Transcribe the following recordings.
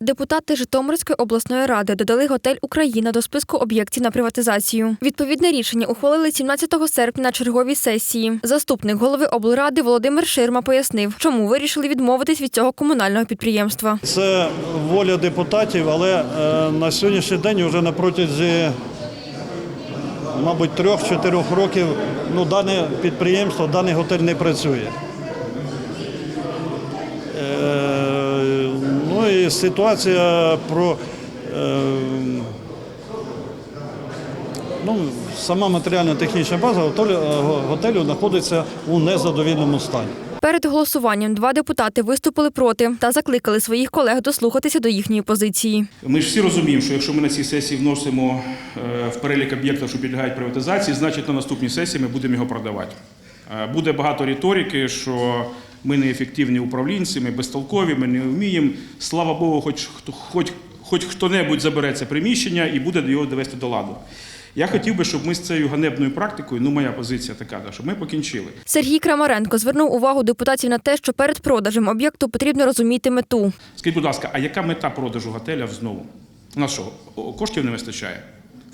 Депутати Житомирської обласної ради додали готель Україна до списку об'єктів на приватизацію. Відповідне рішення ухвалили 17 серпня на черговій сесії. Заступник голови облради Володимир Ширма пояснив, чому вирішили відмовитись від цього комунального підприємства. Це воля депутатів, але е, на сьогоднішній день вже на протязі, мабуть, трьох-чотирьох років ну, дане підприємство, даний готель не працює. Ситуація про е, ну, сама матеріально-технічна база готелю, е, знаходиться у незадовільному стані. Перед голосуванням два депутати виступили проти та закликали своїх колег дослухатися до їхньої позиції. Ми ж всі розуміємо, що якщо ми на цій сесії вносимо е, в перелік об'єктів, що підлягають приватизації, значить на наступній сесії ми будемо його продавати. Е, Буде багато риторики, що ми неефективні управлінці, ми безтолкові, ми не вміємо. Слава Богу, хоч хоч, хоч хто-небудь забере це приміщення і буде його довести до ладу. Я хотів би, щоб ми з цією ганебною практикою, ну моя позиція така, щоб ми покінчили. Сергій Крамаренко звернув увагу депутатів на те, що перед продажем об'єкту потрібно розуміти мету. Скажіть, будь ласка, а яка мета продажу готеля знову? У нас що, коштів не вистачає?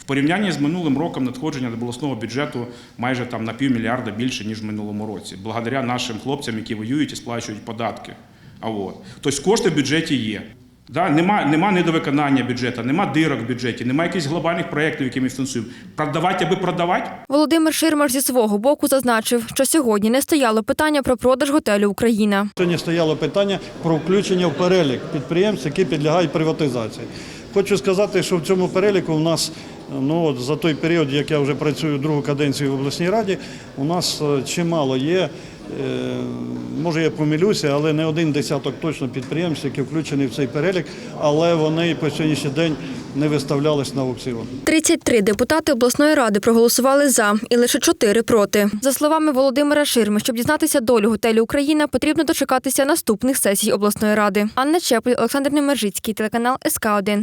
В порівнянні з минулим роком надходження до обласного бюджету майже там на півмільярда більше, ніж в минулому році, благодаря нашим хлопцям, які воюють і сплачують податки. А от. Тобто кошти в бюджеті є. Да, нема, нема недовиконання бюджету, нема дирок в бюджеті, нема якихось глобальних проєктів, які ми фінансуємо. Продавати аби продавати? Володимир Ширмаш зі свого боку зазначив, що сьогодні не стояло питання про продаж готелю Україна. Сьогодні стояло питання про включення в перелік підприємств, які підлягають приватизації. Хочу сказати, що в цьому переліку у нас ну, от за той період, як я вже працюю другу каденцію в обласній раді, у нас е, чимало є. е, Може, я помилюся, але не один десяток точно підприємств, які включені в цей перелік, але вони по сьогоднішній день не виставлялись на аукціон. 33 депутати обласної ради проголосували за і лише 4 проти. За словами Володимира Ширми, щоб дізнатися долю готелю Україна, потрібно дочекатися наступних сесій обласної ради. Анна Чепль, Олександр Немержицький, телеканал СК 1